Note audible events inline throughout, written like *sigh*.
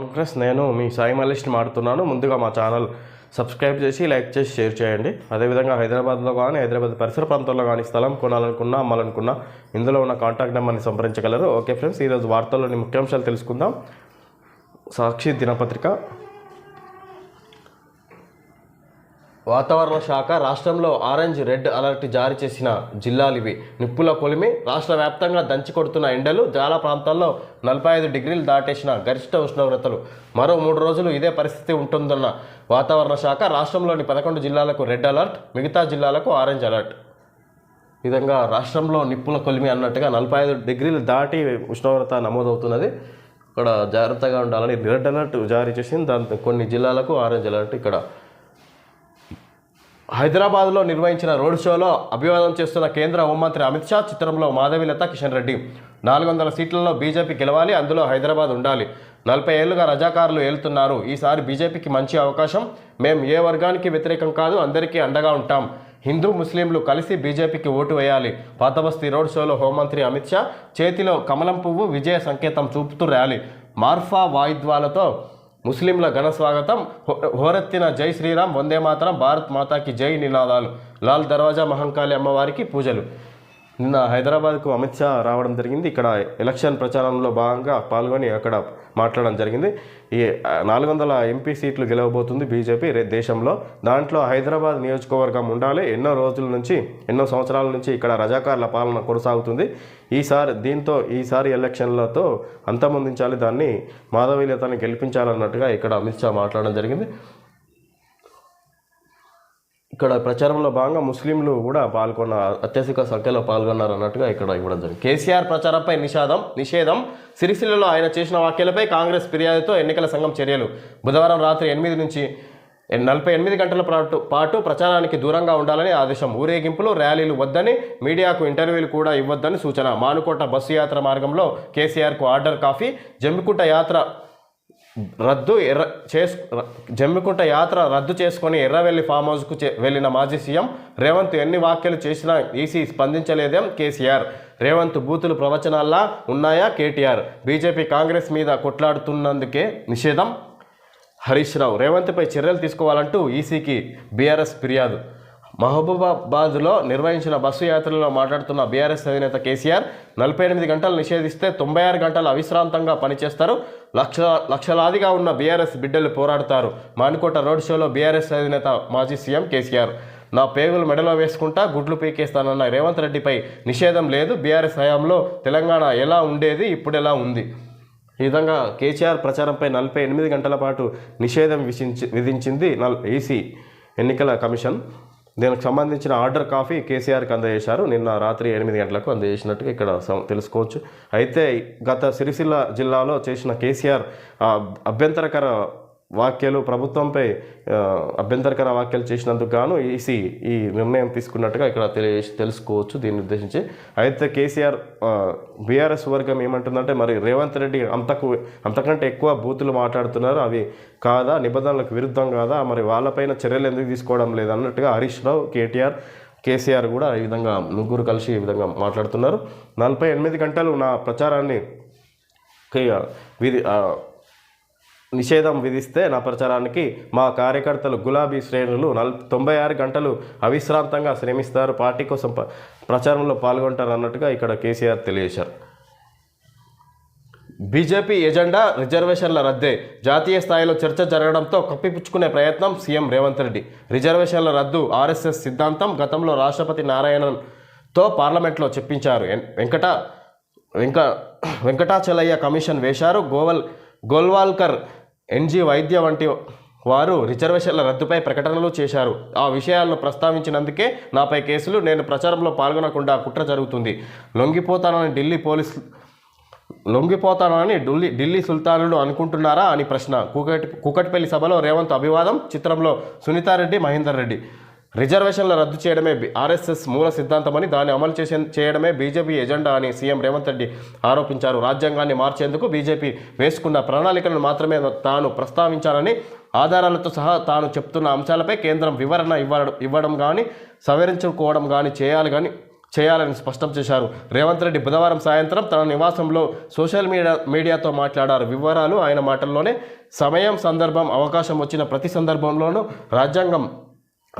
Friends నేను మీ సాయి మలిస్ట్ మాడుతున్నాను. ముందుగా మా ఛానల్ సబ్స్క్రైబ్ చేసి లైక్ చేసి షేర్ చేయండి. అదేవిధంగా హైదరాబాద్లో కానీ హైదరాబాద్ పరిసర ప్రాంతాల్లో కానీ స్థలం కొనాలనుకున్నా అమ్మాలనుకున్నా ఇందులో ఉన్న కాంటాక్ట్ నెంబర్ని సంప్రదించగలరు. ఓకే ఫ్రెండ్స్ ఈరోజు వార్తల్లోని ముఖ్యాంశాలు తెలుసుకుందాం. సాక్షి దినపత్రిక. వాతావరణ శాఖ రాష్ట్రంలో ఆరెంజ్ రెడ్ అలర్ట్ జారీ చేసిన జిల్లాలు ఇవి. నిప్పుల కొలిమి రాష్ట్ర వ్యాప్తంగా దంచి కొడుతున్న ఎండలు చాలా ప్రాంతాల్లో నలభై ఐదు డిగ్రీలు దాటేసిన గరిష్ట ఉష్ణోగ్రతలు. మరో మూడు రోజులు ఇదే పరిస్థితి ఉంటుందన్న వాతావరణ శాఖ రాష్ట్రంలోని పదకొండు జిల్లాలకు రెడ్ అలర్ట్ మిగతా జిల్లాలకు ఆరెంజ్ అలర్ట్. విధంగా రాష్ట్రంలో నిప్పుల కొలిమి అన్నట్టుగా నలభై ఐదు డిగ్రీలు దాటి ఉష్ణోగ్రత నమోదవుతున్నది. ఇక్కడ జాగ్రత్తగా ఉండాలని రెడ్ అలర్ట్ జారీ చేసింది. దాంతో కొన్ని జిల్లాలకు ఆరెంజ్ అలర్ట్ ఇక్కడ హైదరాబాద్లో నిర్వహించిన రోడ్ షోలో అభివాదం చేస్తున్న కేంద్ర హోంమంత్రి అమిత్ షా చిత్రంలో మాధవిలత కిషన్ రెడ్డి. నాలుగు వందల సీట్లలో బీజేపీ గెలవాలి అందులో హైదరాబాద్ ఉండాలి. నలభై ఏళ్ళుగా రజాకారులు ఏలుతున్నారు. ఈసారి బీజేపీకి మంచి అవకాశం. మేము ఏ వర్గానికి వ్యతిరేకం కాదు అందరికీ అండగా ఉంటాం. హిందూ ముస్లింలు కలిసి బీజేపీకి ఓటు వేయాలి. పాతబస్తీ రోడ్ షోలో హోంమంత్రి అమిత్ షా చేతిలో కమలం పువ్వు విజయ సంకేతం చూపుతూ ర్యాలీ. మార్ఫా వాయిద్వాలతో ముస్లింల ఘన స్వాగతం. హో- హోరెత్తిన జై శ్రీరామ్ వందే మాతరం భారత్ మాతాకి జై నినాదాలు. లాల్ దర్వాజా మహంకాళి అమ్మవారికి పూజలు. నిన్న హైదరాబాద్కు అమిత్ షా రావడం జరిగింది. ఇక్కడ ఎలక్షన్ ప్రచారంలో భాగంగా పాల్గొని అక్కడ మాట్లాడడం జరిగింది. ఈ నాలుగు వందల ఎంపీ సీట్లు గెలవబోతుంది బీజేపీ రే దేశంలో. దాంట్లో హైదరాబాద్ నియోజకవర్గం ఉండాలి. ఎన్నో రోజుల నుంచి ఎన్నో సంవత్సరాల నుంచి ఇక్కడ రజాకార్ల పాలన కొనసాగుతుంది. ఈసారి దీంతో ఈసారి ఎలక్షన్లతో అంతమొందించాలి. దాన్ని మాధవీలతని గెలిపించాలన్నట్టుగా ఇక్కడ అమిత్ షా మాట్లాడడం జరిగింది. ఇక్కడ ప్రచారంలో భాగంగా ముస్లింలు కూడా పాల్గొన్న అత్యధిక సంఖ్యలో పాల్గొన్నారు అన్నట్టుగా ఇక్కడ ఇవ్వడం జరిగింది. కేసీఆర్ ప్రచారంపై నిషేధం నిషేధం సిరిసిల్లలో ఆయన చేసిన వ్యాఖ్యలపై కాంగ్రెస్ ఫిర్యాదుతో ఎన్నికల సంఘం చర్యలు. బుధవారం రాత్రి ఎనిమిది నుంచి నలభై ఎనిమిది గంటల పాటు పాటు ప్రచారానికి దూరంగా ఉండాలని ఆదేశం. ఊరేగింపులు ర్యాలీలు వద్దని మీడియాకు ఇంటర్వ్యూలు కూడా ఇవ్వొద్దని సూచన. మానుకోట బస్సు యాత్ర మార్గంలో కేసీఆర్కు ఆర్డర్ కాఫీ జమ్మికుంట యాత్ర రద్దు ఎర్ర చేసు జమ్మికుంట యాత్ర రద్దు చేసుకొని ఎర్రవెల్లి ఫామ్ హౌస్కు వెళ్ళిన మాజీ సీఎం రేవంత్ ఎన్ని వ్యాఖ్యలు చేసినా ఈసీ స్పందించలేదేం కేసీఆర్. రేవంత్ బూతులు ప్రవచనాల్లా ఉన్నాయా కేటీఆర్? బీజేపీ కాంగ్రెస్ మీద కొట్లాడుతున్నందుకే నిషేధం? హరీష్ రావు రేవంత్పై చర్యలు తీసుకోవాలంటూ ఈసీకి బీఆర్ఎస్ ఫిర్యాదు. మహబూబాబాద్లో నిర్వహించిన బస్సు యాత్రలో మాట్లాడుతున్న బీఆర్ఎస్ అధినేత కేసీఆర్ నలభై ఎనిమిది గంటలు నిషేధిస్తే తొంభై ఆరు గంటలు అవిశ్రాంతంగా పనిచేస్తారు. లక్ష లక్షలాదిగా ఉన్న బీఆర్ఎస్ బిడ్డలు పోరాడతారు. మానుకోట రోడ్ షోలో బీఆర్ఎస్ అధినేత మాజీ సీఎం కేసీఆర్. నా పేగులు మెడలో వేసుకుంటా గుడ్లు పీకేస్తానన్న రేవంత్ రెడ్డిపై నిషేధం లేదు. బీఆర్ఎస్ హయాంలో తెలంగాణ ఎలా ఉండేది ఇప్పుడు ఎలా ఉంది? ఈ విధంగా కేసీఆర్ ప్రచారంపై నలభై ఎనిమిది గంటల పాటు నిషేధం విధించింది నల్ ఈసీ ఎన్నికల కమిషన్. దీనికి సంబంధించిన ఆర్డర్ కాఫీ కేసీఆర్కి అందజేశారు. నిన్న రాత్రి ఎనిమిది గంటలకు అందజేసినట్టుగా ఇక్కడ తెలుసుకోవచ్చు. అయితే గత సిరిసిల్ల జిల్లాలో చేసిన కేసీఆర్ అభ్యంతరకర వ్యాఖ్యలు ప్రభుత్వంపై అభ్యంతరకర వ్యాఖ్యలు చేసినందుకు గాను ఈసీ ఈ నిర్ణయం తీసుకున్నట్టుగా ఇక్కడ తెలియ తెలుసుకోవచ్చు. దీన్ని ఉద్దేశించి అయితే కేసీఆర్ బీఆర్ఎస్ వర్గం ఏమంటుందంటే మరి రేవంత్ రెడ్డి అంతకు అంతకంటే ఎక్కువ బూతులు మాట్లాడుతున్నారు. అవి కాదా? నిబంధనలకు విరుద్ధం కాదా? మరి వాళ్ళపైన చర్యలు ఎందుకు తీసుకోవడం లేదన్నట్టుగా హరీష్ రావు కేటీఆర్ కేసీఆర్ కూడా ఈ విధంగా ముగ్గురు కలిసి ఈ విధంగా మాట్లాడుతున్నారు. నలభై ఎనిమిది గంటలు నా ప్రచారాన్ని విధి నిషేధం విధిస్తే నా ప్రచారానికి మా కార్యకర్తలు గులాబీ శ్రేణులు నల్ తొంభై ఆరు గంటలు అవిశ్రాంతంగా శ్రమిస్తారు. పార్టీ కోసం ప్రచారంలో పాల్గొంటారు అన్నట్టుగా ఇక్కడ కేసీఆర్ తెలియజేశారు. బీజేపీ ఎజెండా రిజర్వేషన్ల రద్దే. జాతీయ స్థాయిలో చర్చ జరగడంతో కప్పిపుచ్చుకునే ప్రయత్నం సీఎం రేవంత్ రెడ్డి. రిజర్వేషన్ల రద్దు ఆర్ఎస్ఎస్ సిద్ధాంతం గతంలో రాష్ట్రపతి నారాయణన్తో పార్లమెంట్లో చెప్పించారు. వెంకట వెంక వెంకటాచలయ్య కమిషన్ వేశారు. గోవల్ గోల్వాల్కర్ ఎన్జీ వైద్య వంటి వారు రిజర్వేషన్ల రద్దుపై ప్రకటనలు చేశారు. ఆ విషయాలను ప్రస్తావించినందుకే నాపై కేసులు నేను ప్రచారంలో పాల్గొనకుండా కుట్ర జరుగుతుంది. లొంగిపోతానని ఢిల్లీ పోలీస్ లొంగిపోతానని ఢిల్లీ ఢిల్లీ సుల్తానులు అనుకుంటున్నారా అని ప్రశ్న. కూకటి కూకట్పల్లి సభలో రేవంత్ అభివాదం చిత్రంలో సునీతారెడ్డి మహేందర్ రెడ్డి. రిజర్వేషన్ల రద్దు చేయడమే ఆర్ఎస్ఎస్ మూల సిద్ధాంతమని దాన్ని అమలు చేసే చేయడమే బీజేపీ ఎజెండా అని సీఎం రేవంత్ రెడ్డి ఆరోపించారు. రాజ్యాంగాన్ని మార్చేందుకు బీజేపీ వేసుకున్న ప్రణాళికలను మాత్రమే తాను ప్రస్తావించాలని ఆధారాలతో సహా తాను చెప్తున్న అంశాలపై కేంద్రం వివరణ ఇవ్వడం ఇవ్వడం కానీ సవరించుకోవడం కానీ చేయాలి కానీ చేయాలని స్పష్టం చేశారు. రేవంత్ రెడ్డి బుధవారం సాయంత్రం తన నివాసంలో సోషల్ మీడియా మీడియాతో మాట్లాడారు. వివరాలు ఆయన మాటల్లోనే సమయం సందర్భం అవకాశం వచ్చిన ప్రతి సందర్భంలోనూ రాజ్యాంగం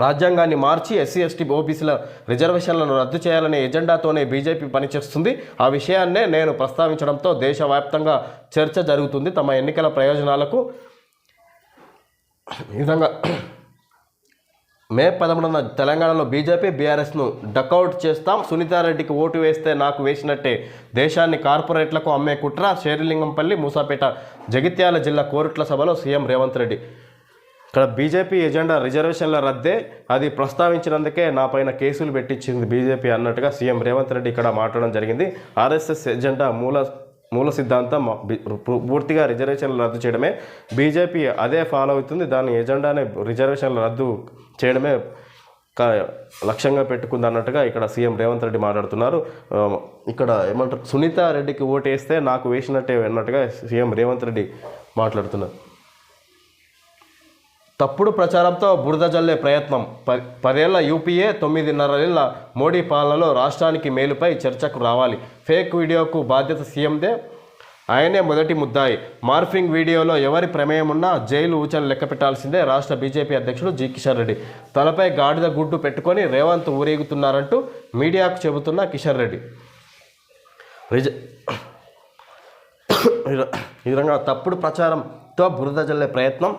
రాజ్యాంగాన్ని మార్చి ఎస్సీ ఎస్టీ ఓబీసీల రిజర్వేషన్లను రద్దు చేయాలనే ఎజెండాతోనే బీజేపీ పనిచేస్తుంది. ఆ విషయాన్నే నేను ప్రస్తావించడంతో దేశవ్యాప్తంగా చర్చ జరుగుతుంది తమ ఎన్నికల ప్రయోజనాలకు. ఈ విధంగా మే పదమూడున తెలంగాణలో బీజేపీ బీఆర్ఎస్ను డకౌట్ చేస్తాం. సునీతారెడ్డికి ఓటు వేస్తే నాకు వేసినట్టే దేశాన్ని కార్పొరేట్లకు అమ్మే కుట్ర. శేరిలింగంపల్లి మూసాపేట జగిత్యాల జిల్లా కోరుట్ల సభలో సీఎం రేవంత్ రెడ్డి ఇక్కడ బీజేపీ ఎజెండా రిజర్వేషన్ల రద్దే. అది ప్రస్తావించినందుకే నా పైన కేసులు పెట్టించింది బీజేపీ అన్నట్టుగా సీఎం రేవంత్ రెడ్డి ఇక్కడ మాట్లాడడం జరిగింది. ఆర్ఎస్ఎస్ ఎజెండా మూల మూల సిద్ధాంతం పూర్తిగా రిజర్వేషన్లు రద్దు చేయడమే. బీజేపీ అదే ఫాలో అవుతుంది. దాని ఎజెండానే రిజర్వేషన్లు రద్దు చేయడమే క- లక్ష్యంగా పెట్టుకుంది అన్నట్టుగా ఇక్కడ సీఎం రేవంత్ రెడ్డి మాట్లాడుతున్నారు. ఇక్కడ ఏమంటారు సునీత రెడ్డికి ఓటు వేస్తే నాకు వేసినట్టే అన్నట్టుగా సీఎం రేవంత్ రెడ్డి మాట్లాడుతున్నారు. తప్పుడు ప్రచారంతో బురద జల్లే ప్రయత్నం. ప- పదేళ్ళ యూపీఏ తొమ్మిదిన్నరేళ్ళ మోడీ పాలనలో రాష్ట్రానికి మేలుపై చర్చకు రావాలి. ఫేక్ వీడియోకు బాధ్యత సీఎందే. ఆయనే మొదటి ముద్దాయి. మార్ఫింగ్ వీడియోలో ఎవరి ప్రమేయం ఉన్నా జైలు ఊచలు లెక్క పెట్టాల్సిందే రాష్ట్ర బీజేపీ అధ్యక్షుడు జి. కిషన్ రెడ్డి. తలపై గాడిద గుడ్డు పెట్టుకొని రేవంత్ ఊరేగుతున్నారంటూ మీడియాకు చెబుతున్న కిషన్ రెడ్డి. రిజ *coughs* ఈ విధంగా తప్పుడు ప్రచారంతో బురద జల్లే ప్రయత్నం.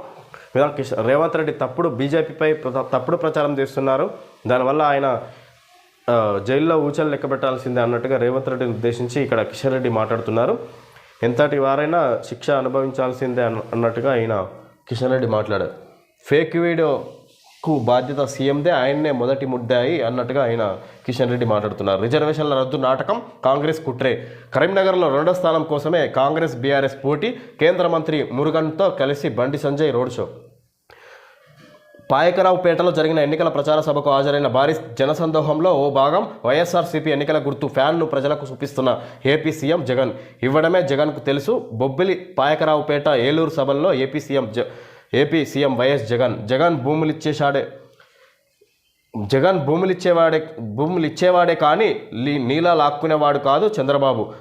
రేవంత్ రెడ్డి తప్పుడు బీజేపీపై ప్ర- తప్పుడు ప్రచారం చేస్తున్నారు. దానివల్ల ఆయన జైల్లో ఊచలు లెక్క పెట్టాల్సిందే అన్నట్టుగా రేవంత్ రెడ్డిని ఉద్దేశించి ఇక్కడ కిషన్ రెడ్డి మాట్లాడుతున్నారు. ఎంతటి వారైనా శిక్ష అనుభవించాల్సిందే అన్నట్టుగా ఆయన కిషన్ రెడ్డి మాట్లాడారు. ఫేక్ కు బాధ్యత సీఎందే ఆయన్నే మొదటి ముద్దాయి అన్నట్టుగా ఆయన కిషన్ రెడ్డి మాట్లాడుతున్నారు. రిజర్వేషన్ల రద్దు నాటకం కాంగ్రెస్ కుట్రే. కరీంనగర్లో రెండో స్థానం కోసమే కాంగ్రెస్ బీఆర్ఎస్ పోటీ. కేంద్ర మంత్రి మురుగన్తో కలిసి బండి సంజయ్ రోడ్ షో. పాయకరావుపేటలో జరిగిన ఎన్నికల ప్రచార సభకు హాజరైన భారీ జనసందోహంలో ఓ భాగం వైఎస్ఆర్సీపీ ఎన్నికల గుర్తు ఫ్యాన్ను ప్రజలకు చూపిస్తున్న ఏపీ సీఎం జగన్. ఇవ్వడమే జగన్కు తెలుసు. బొబ్బిలి పాయకరావుపేట ఏలూరు సభల్లో ఏపీ సీఎం జ AP CM YS Jagan. Jagan భూములిచ్చేశాడే. Jagan భూములు ఇచ్చేవాడే భూములు ఇచ్చేవాడే కానీ లీ- నీలా లాక్కునేవాడు కాదు చంద్రబాబు.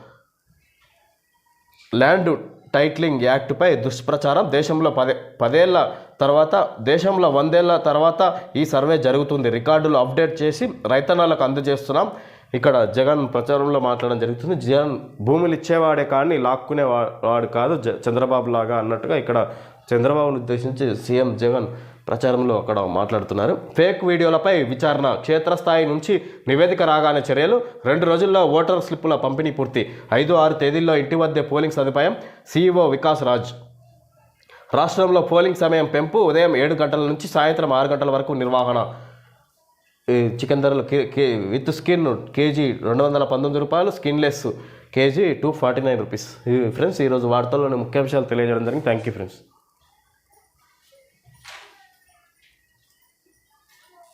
ల్యాండ్ టైట్లింగ్ యాక్ట్పై దుష్ప్రచారం దేశంలో పదే పదేళ్ళ తర్వాత దేశంలో వందేళ్ళ తర్వాత ఈ సర్వే జరుగుతుంది. రికార్డులు అప్డేట్ చేసి రైతన్నలకు అందజేస్తున్నాం. ఇక్కడ జగన్ ప్రచారంలో మాట్లాడడం జరుగుతుంది. జగన్ భూములు ఇచ్చేవాడే కానీ లాక్కునే వాడు కాదు చంద్రబాబు లాగా అన్నట్టుగా ఇక్కడ చంద్రబాబును ఉద్దేశించి సీఎం జగన్ ప్రచారంలో అక్కడ మాట్లాడుతున్నారు. ఫేక్ వీడియోలపై విచారణ క్షేత్రస్థాయి నుంచి నివేదిక రాగానే చర్యలు. రెండు రోజుల్లో ఓటర్ స్లిప్పుల పంపిణీ పూర్తి. ఐదు ఆరు తేదీల్లో ఇంటి వద్దే పోలింగ్ సదుపాయం. సీఈఓ వికాస్ రాజ్. రాష్ట్రంలో పోలింగ్ సమయం పెంపు. ఉదయం ఏడు గంటల నుంచి సాయంత్రం ఆరు గంటల వరకు నిర్వహణ. ఈ చికెన్ ధరలు K K with skin kg రెండు వందల పంతొమ్మిది రూపాయలు skinless kg two forty nine rupees. Friends ఈరోజు వార్తల్లోని ముఖ్యాంశాలు తెలియజేయడం జరిగింది. Thank you friends.